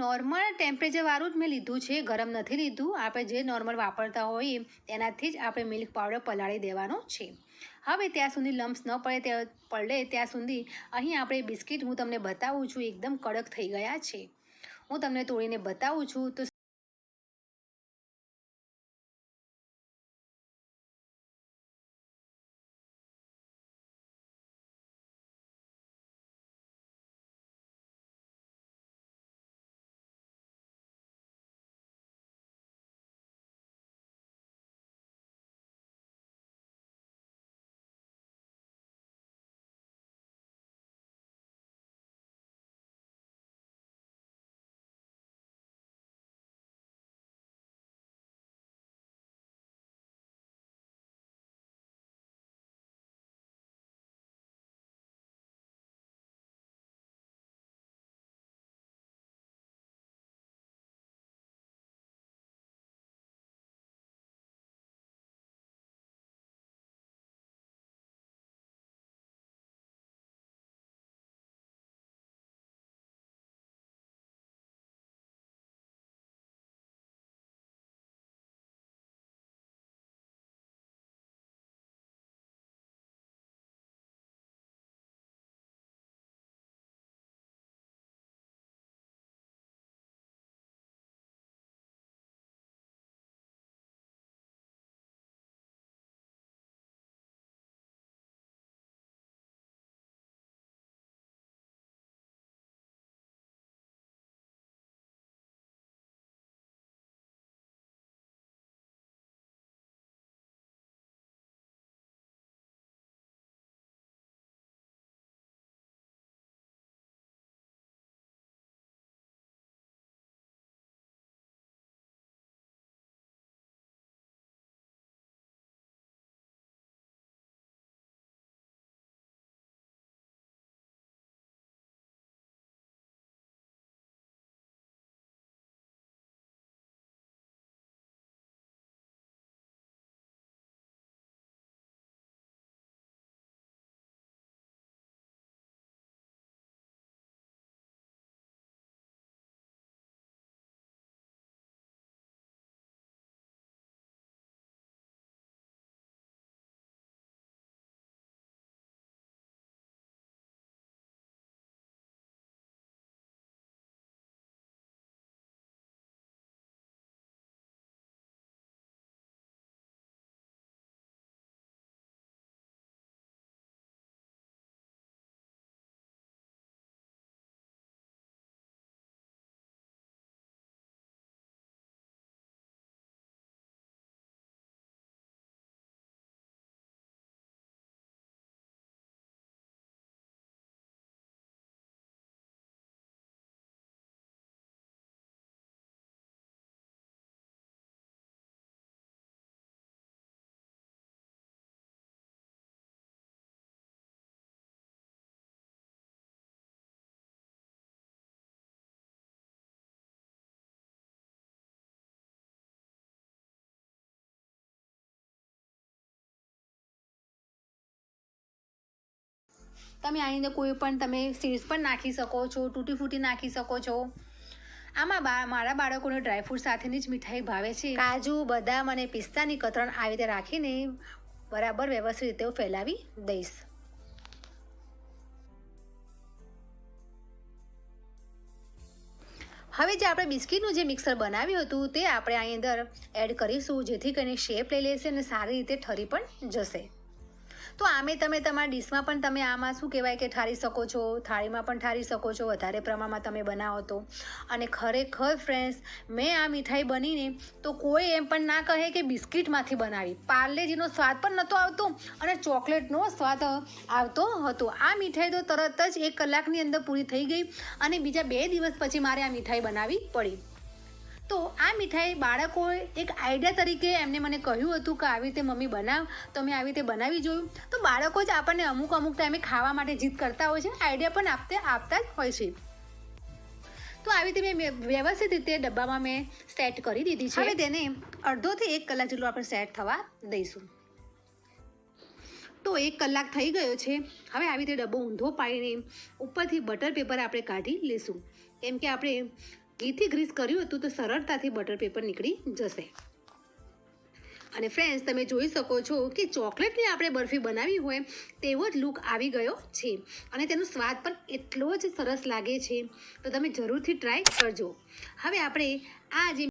Normal ટેમ્પરેચરવાળું જ મેં લીધું છે, ગરમ નથી લીધું. આપણે જે નોર્મલ વાપરતા હોઈએ તેનાથી જ આપણે મિલ્ક પાવડર પલાળી દેવાનો છે. હવે ત્યાં સુધી લમ્સ ન પડે પડે, ત્યાં સુધી અહીં આપણે બિસ્કિટ હું તમને બતાવું છું, એકદમ કડક થઈ ગયા છે. હું તમને તોડીને બતાવું છું, તો તમે આની અંદર કોઈ પણ તમે સીડ્સ પણ નાખી શકો છો, તૂટી ફૂટી નાખી શકો છો. આમાં બા, મારા બાળકોને ડ્રાયફ્રૂટ સાથેની જ મીઠાઈ ભાવે છે. કાજુ, બદામ અને પિસ્તાની કતરણ આવી રીતે રાખીને બરાબર વ્યવસ્થિત રીતે ફેલાવી દઈશ. હવે જે આપણે બિસ્કીટનું જે મિક્સર બનાવ્યું હતું તે આપણે આની અંદર એડ કરીશું, જેથી કરીને શેપ લઈ લેશે અને સારી રીતે ઠરી પણ જશે. તો આમે તમે તમારા ડીશમાં પણ તમે આમાં શું કહેવાય કે ઠારી શકો છો? થાળીમાં પણ ઠારી શકો છો, વધારે પ્રમાણમાં તમે બનાવો તો. અને ખરેખર ફ્રેન્ડ્સ મેં આ મીઠાઈ બનીને તો કોઈ એમ પણ ના કહે કે બિસ્કિટમાંથી બનાવી. પાર્લેજીનો સ્વાદ પણ નહોતો આવતો અને ચોકલેટનો સ્વાદ આવતો હતો. આ મીઠાઈ તો તરત જ એક કલાકની અંદર પૂરી થઈ ગઈ અને બીજા બે દિવસ પછી મારે આ મીઠાઈ બનાવવી પડી. તો આ મીઠાઈ બાળકો એક આઈડિયા તરીકે એમને મને કહ્યું હતું કે આવી રીતે મમ્મી બનાવ તો મેં આવી રીતે બનાવી જોયું. તો બાળકો જ આપણને અમુક અમુક ટાઈમે ખાવા માટે જીદ કરતા હોય છે, આઈડિયા પણ આપતે આપતા જ હોય છે. તો આવી રીતે મેં વ્યવસ્થિત રીતે ડબ્બામાં મેં સેટ કરી દીધી છે. હવે તેને અડધોથી એક કલાક જેટલું આપણે સેટ થવા દઈશું. તો એક કલાક થઈ ગયો છે. હવે આવી રીતે ડબ્બો ઊંધો પાડીને ઉપરથી બટર પેપર આપણે કાઢી લઈશું. કેમ કે આપણે ઘીથી ગ્રીસ કર્યું હતું તો સરળતાથી બટર પેપર નીકળી જશે. અને ફ્રેન્ડ્સ તમે જોઈ શકો છો કે ચોકલેટની આપણે બરફી બનાવી હોય, તેવો જ લુક આવી ગયો છે. અને તેનો સ્વાદ પણ એટલો જ સરસ લાગે છે. તો તમે જરૂરથી ટ્રાય કરજો. હવે આપણે આ જે